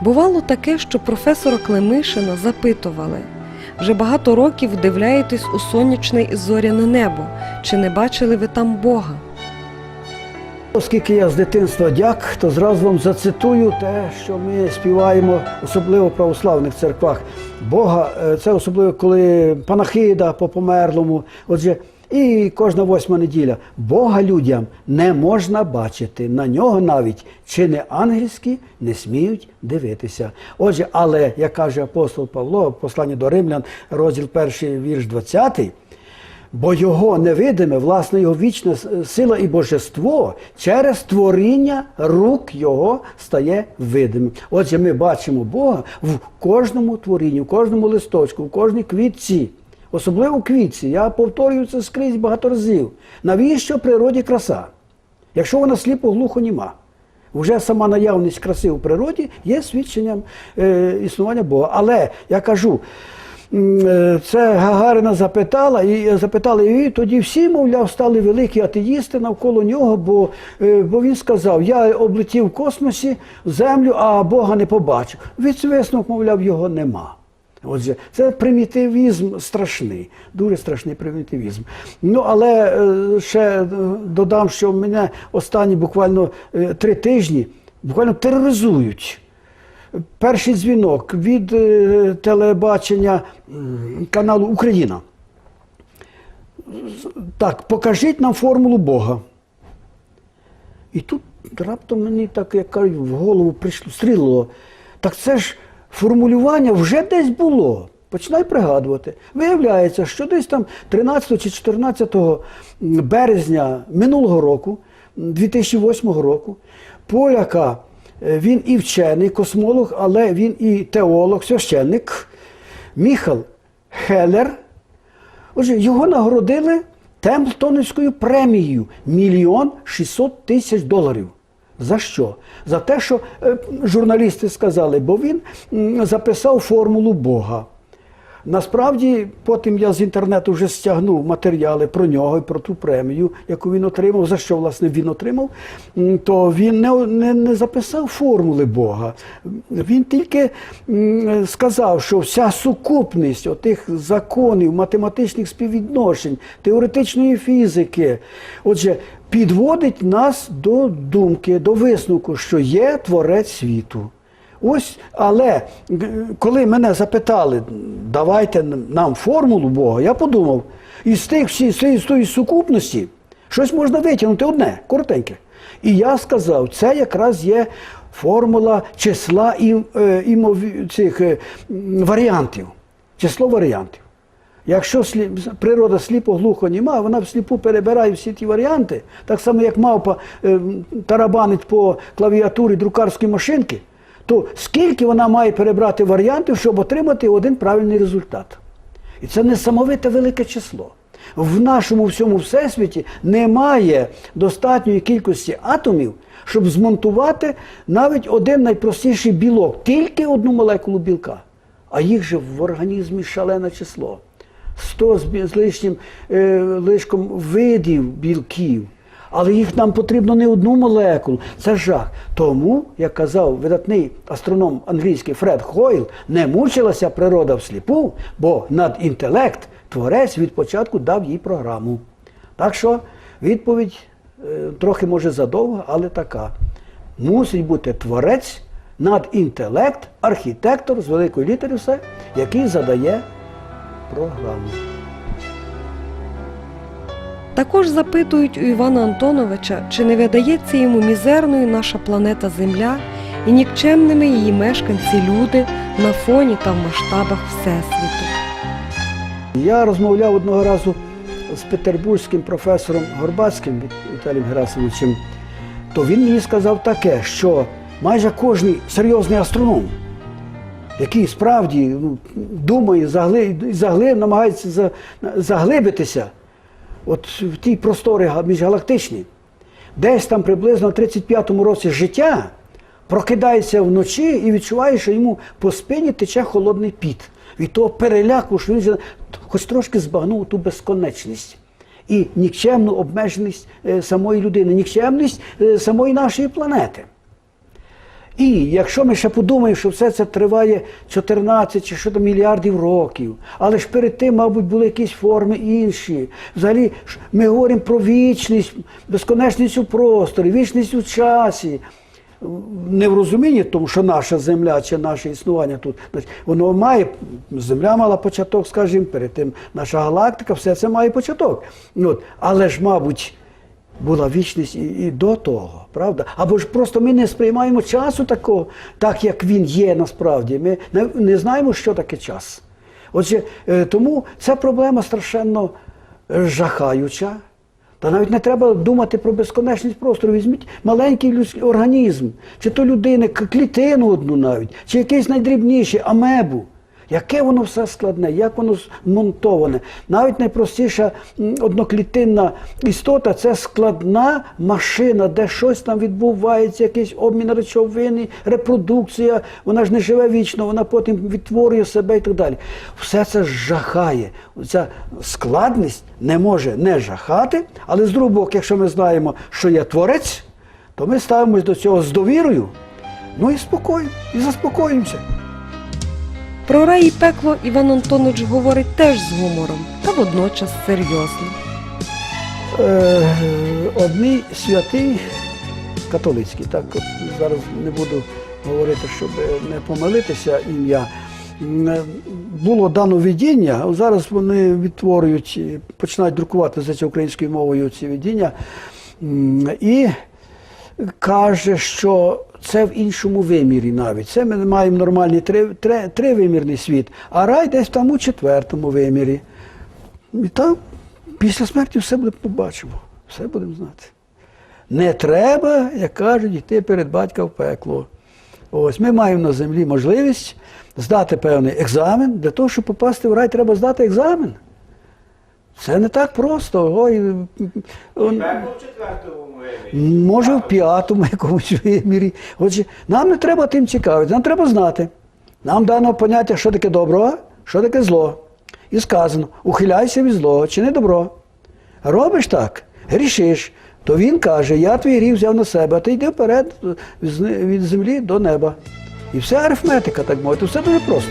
Бувало таке, що професора Климишина запитували вже багато років вдивляєтесь у сонячне і зоряне небо. Чи не бачили ви там Бога? Оскільки я з дитинства дяк, то зразу вам зацитую те, що ми співаємо, особливо в православних церквах. Бога е, це особливо коли панахида по померлому. Отже, і кожна восьма неділя. Бога людям не можна бачити. На нього навіть чи не ангельські не сміють дивитися. Отже, але як каже апостол Павло, в посланні до Римлян, розділ 1, вірш 20, Бо його невидиме, власне, його вічна сила і божество через творіння рук його стає видимим. Отже, ми бачимо Бога в кожному творінні, в кожному листочку, в кожній квітці. Особливо квітці. Я повторюю це скрізь багато разів. Навіщо природі краса? Якщо вона сліпо глухо німа. Вже сама наявність краси у природі є свідченням е, існування Бога. Але я кажу, е, це Гагарина запитала, і запитали її, тоді всі, мовляв, стали великі атеїсти навколо нього, бо, е, бо він сказав: я облетів в космосі землю, а Бога не побачив. Від висновок, мовляв, його нема. Отже, це примітивізм страшний, дуже страшний примітивізм. Ну, але е, ще е, додам, що мене останні буквально е, три тижні буквально тероризують. Перший дзвінок від телебачення каналу Україна. Так, покажіть нам формулу Бога. І тут раптом мені так, як кажуть, в голову прийшло, стрілило. Так це ж формулювання вже десь було. Починай пригадувати. Виявляється, що десь там 13 чи 14 березня минулого року, 2008 року, поляка, е, він і вчений, космолог, але він і теолог, священник, Міхал Хелер, Отже, його нагородили Темплтонівською премією мільйон 600 тисяч доларів. За що? За те, що е, журналісти сказали, бо він записав формулу Бога. Насправді, потім я з інтернету вже стягнув матеріали про нього і про ту премію, яку він отримав. За що власне він отримав? То він не, не, не записав формули Бога. Він тільки сказав, що вся сукупність отих законів, математичних співвідношень, теоретичної фізики, отже, підводить нас до думки, до висновку, що є творець світу. Ось, але коли мене запитали, давайте нам формулу Бога, я подумав, із тих всі, з тої сукупності щось можна витягнути одне, коротеньке. І я сказав, це якраз є формула числа і, е, імові- цих е, варіантів, число варіантів. Якщо слі... природа сліпо глухо німа, вона всліпу перебирає всі ті варіанти, так само як мавпа е, тарабанить по клавіатурі друкарської машинки, то скільки вона має перебрати варіантів, щоб отримати один правильний результат? І це несамовите велике число. В нашому всьому всесвіті немає достатньої кількості атомів, щоб змонтувати навіть один найпростіший білок, тільки одну молекулу білка. А їх же в організмі шалене число. 100 з з лишнім е, лишком видів білків. Але їх нам потрібно не одну молекулу. Це жах. Тому, як казав видатний астроном англійський Фред Хойл, не мучилася природа всліпу, бо над інтелект творець від початку дав їй програму. Так що відповідь е, трохи може задовга, але така. Мусить бути творець, надінтелект, архітектор з великої літери все, який задає програму. Також запитують у Івана Антоновича, чи не видається йому мізерною наша планета Земля і нікчемними її мешканці люди на фоні та в масштабах Всесвіту. Я розмовляв одного разу з петербурзьким професором Горбацьким Віталієм Герасимовичем, то він мені сказав таке, що майже кожен серйозний астроном, який справді ну, думає, загли, загли, намагається заглибитися от в ті простори га- міжгалактичні, десь там приблизно в 35-му році життя прокидається вночі і відчуває, що йому по спині тече холодний піт. Від того переляку, що він хоч трошки збагнув ту безконечність і нікчемну обмеженість е, самої людини, нікчемність е, самої нашої планети. І якщо ми ще подумаємо, що все це триває 14 чи що там мільярдів років, але ж перед тим, мабуть, були якісь форми інші. Взагалі ми говоримо про вічність, безконечність у просторі, вічність у часі. Не в розумінні тому, що наша земля чи наше існування тут, воно має, земля мала початок, скажімо, перед тим наша галактика, все це має початок. От. Але ж, мабуть, була вічність і, і до того, правда? Або ж просто ми не сприймаємо часу такого, так як він є насправді. Ми не, не знаємо, що таке час. Отже, е, тому ця проблема страшенно е, жахаюча. Та навіть не треба думати про безконечність простору. Візьміть маленький людський організм, чи то людини, клітину одну навіть, чи якийсь найдрібніший амебу. Яке воно все складне, як воно змонтоване. Навіть найпростіша одноклітинна істота це складна машина, де щось там відбувається, якийсь обмін речовини, репродукція. Вона ж не живе вічно, вона потім відтворює себе і так далі. Все це жахає. Ця складність не може не жахати, але з другого боку, якщо ми знаємо, що є творець, то ми ставимось до цього з довірою, ну і спокійно, і заспокоїмося. Про рай і пекло Іван Антонович говорить теж з гумором, та водночас серйозно. Е, одний святий католицький, так зараз не буду говорити, щоб не помилитися ім'я. Е, Було дано видіння, зараз вони відтворюють, починають друкувати за українською мовою ці видіння. І каже, що це в іншому вимірі навіть. Це ми маємо нормальний три, три, тривимірний світ, а рай десь там у четвертому вимірі. І там після смерті все буде побачимо, все будемо знати. Не треба, як кажуть, йти перед батька в пекло. Ось ми маємо на землі можливість здати певний екзамен. Для того, щоб попасти в рай, треба здати екзамен. Це не так просто. Ой, он-. Може, в п'ятому якомусь вимірі. Отже, нам не треба тим цікавитися, нам треба знати. Нам дано поняття, що таке добро, що таке зло. І сказано: ухиляйся від злого, чини добро. Робиш так, грішиш, то він каже, я твій гріх взяв на себе, а ти йди вперед від від землі до неба. І вся арифметика, так мовити, все дуже просто.